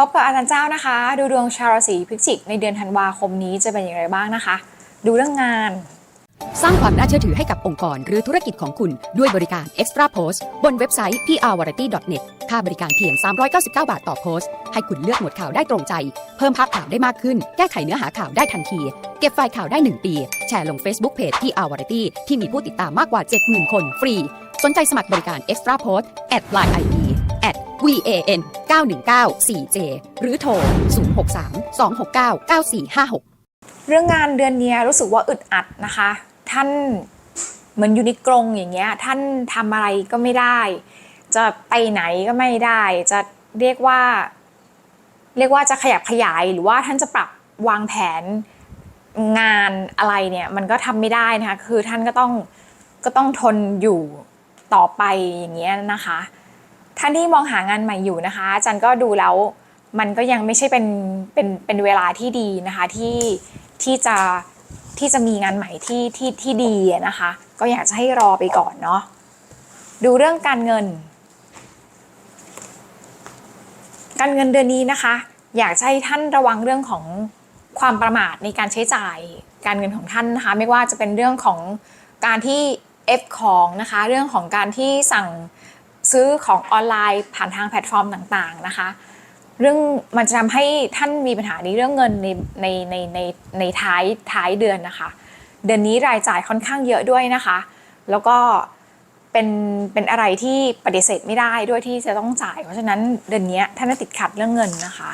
พบกับอาจารย์เจ้านะคะ ดูดวงชาวราศีพฤศจิกในเดือนธันวาคมนี้จะเป็นอย่างไรบ้างนะคะ ดูเรื่องงาน สร้างความน่าเชื่อถือให้กับองค์กรหรือธุรกิจของคุณด้วยบริการ Extra Post บนเว็บไซต์ prvariety.net ค่าบริการเพียง 399 บาทต่อโพสต์ ให้คุณเลือกหมวดข่าวได้ตรงใจ เพิ่มภาพข่าวได้มากขึ้น แก้ไขเนื้อหาข่าวได้ทันที เก็บไฟล์ข่าวได้ 1 ปี แชร์ลง Facebook Page PR Variety ที่มีผู้ติดตามมากกว่า 70,000 คนฟรี สนใจสมัครบริการ Extra Post at line ID at van 919 4j หรือโทร 063 269 9456 เรื่องงานเดือนนี้รู้สึกว่าอึดอัดนะคะ ท่านเหมือนอยู่ในกรงอย่างเงี้ย ท่านทำอะไรก็ไม่ได้ จะไปไหนก็ไม่ได้ จะเรียกว่า เรียกว่าจะขยับขยายหรือว่าท่านจะปรับวางแผนงานอะไรเนี่ย มันก็ทำไม่ได้นะคะ คือท่านก็ต้องก็ต้องทนอยู่ต่อไปอย่างเงี้ยนะคะ ท่านที่มองหางานใหม่อยู่นะคะอาจารย์ก็ดูแล้วมันก็ยังไม่ใช่เป็นเป็นเป็นเวลาที่ดีนะคะที่ที่จะที่จะมีงานใหม่ที่ที่ที่ดีนะคะ ก็อยากจะให้รอไปก่อนเนาะดูเรื่องการเงิน การเงินเดือนนี้นะคะ อยากจะให้ท่านระวังเรื่องของความประมาทในการใช้จ่ายการเงินของท่านนะคะ ไม่ว่าจะเป็นเรื่องของการที่เอฟของนะคะ เรื่องของการที่สั่ง ซื้อของออนไลน์ผ่านทางแพลตฟอร์มต่างๆนะคะ เรื่องมันจะทำให้ท่านมีปัญหาในเรื่องเงินในในในในในท้ายท้ายเดือนนะคะ เดือนนี้รายจ่ายค่อนข้างเยอะด้วยนะคะ แล้วก็เป็นเป็นอะไรที่ปฏิเสธไม่ได้ด้วยที่จะต้องจ่าย เพราะฉะนั้นเดือนนี้ท่านติดขัดเรื่องเงินนะคะ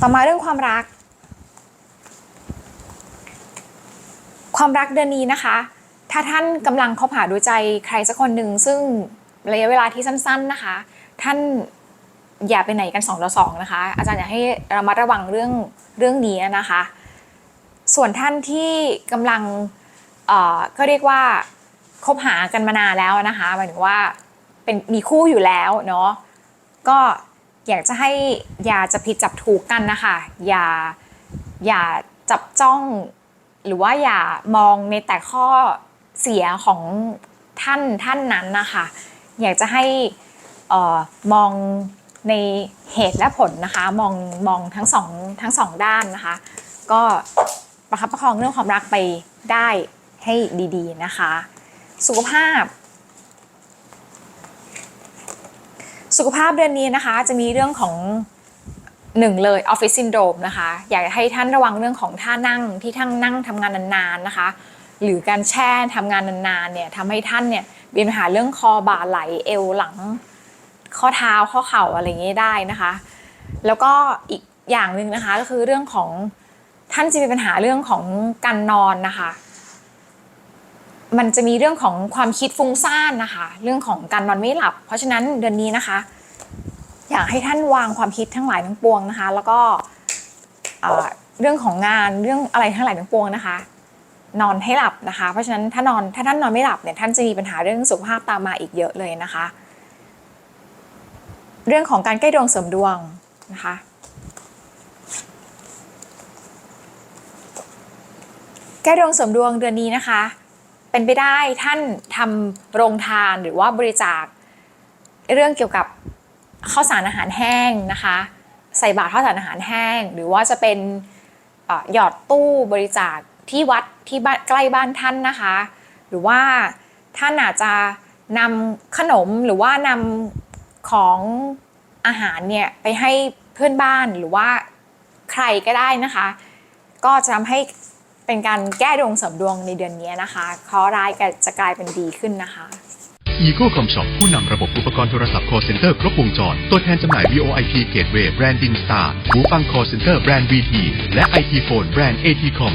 ต่อมาเรื่องความรัก ความรักเดือนนี้นะคะ ถ้าท่านกำลังคบหาดูใจใครสักคนหนึ่งซึ่งระยะเวลาที่สั้น ๆนะคะ ท่านอย่าไปไหนกัน2ต่อ2นะคะ อาจารย์อยากให้ระมัดระวังเรื่องเรื่องนี้นะคะ ส่วนท่านที่กำลังเอ่อก็เรียกว่าคบหากันมานานแล้วนะคะหมายถึงว่าเป็นมีคู่อยู่แล้วเนาะก็อยากจะให้อย่าจะผิดจับถูกกันนะคะอย่าอย่าจับจ้อง หรือว่าอย่ามองในแต่ข้อ เสียของท่านท่านนั้นนะคะอยากจะให้ออมองในเหตุและผลนะคะ มองมองทั้งสองทั้งสองด้านนะคะ ก็ประคับประคองเรื่องความรักไปได้ให้ดีๆนะคะ สุขภาพ สุขภาพเดือนนี้นะคะจะมีเรื่องของหนึ่งเลยออฟฟิศซินโดรมนะคะ อยากให้ท่านระวังเรื่องของท่านั่งที่ท่านนั่งทำงานนานๆนะคะ หรือการแช่ทำงานนานๆเนี่ยทำให้ท่านเนี่ยมีปัญหาเรื่องคอบ่าไหลเอวหลัง ข้อเท้าข้อเข่าอะไรอย่างนี้ได้นะคะ แล้วก็อีกอย่างหนึ่งนะคะก็คือเรื่องของท่านจะมีปัญหาเรื่องของการนอนนะคะ มันจะมีเรื่องของความคิดฟุ้งซ่านนะคะ เรื่องของการนอนไม่หลับ เพราะฉะนั้นเดือนนี้นะคะ อยากให้ท่านวางความคิดทั้งหลายทั้งปวงนะคะ แล้วก็เอ่อเรื่องของงานเรื่องอะไรทั้งหลายทั้งปวงนะคะ นอนให้หลับนะคะ เพราะฉะนั้นถ้านอนถ้าท่านนอนไม่หลับเนี่ยท่านจะมีปัญหาเรื่องสุขภาพตามมาอีกเยอะเลยนะคะ เรื่องของการใกล้ดวงเสริมดวงนะคะแก้ดวงเสริมดวงเดือนนี้นะคะ เป็นไปได้ท่านทำโรงทานหรือว่าบริจาค เรื่องเกี่ยวกับข้าวสารอาหารแห้งนะคะ ใส่บาตรข้าวสารอาหารแห้ง หรือว่าจะเป็นหยอดตู้บริจาค ที่วัดที่บ้านใกล้บ้านท่านนะคะ หรือว่าท่านอาจจะนำขนมหรือว่านำของอาหารเนี่ยไปให้เพื่อนบ้านหรือว่าใครก็ได้นะคะ ก็จะทำให้เป็นการแก้ดวงเสริมดวงในเดือนนี้นะคะเคราะห์ร้ายก็จะกลายเป็นดีขึ้นนะคะ Eagle Com Shop ผู้นำระบบอุปกรณ์โทรศัพท์ call center ครบวงจร ตัวแทนจำหน่าย VoIP Gateway แบรนด์ Dinstar หูฟัง call center แบรนด์ VT และ IT Phone แบรนด์ ATCom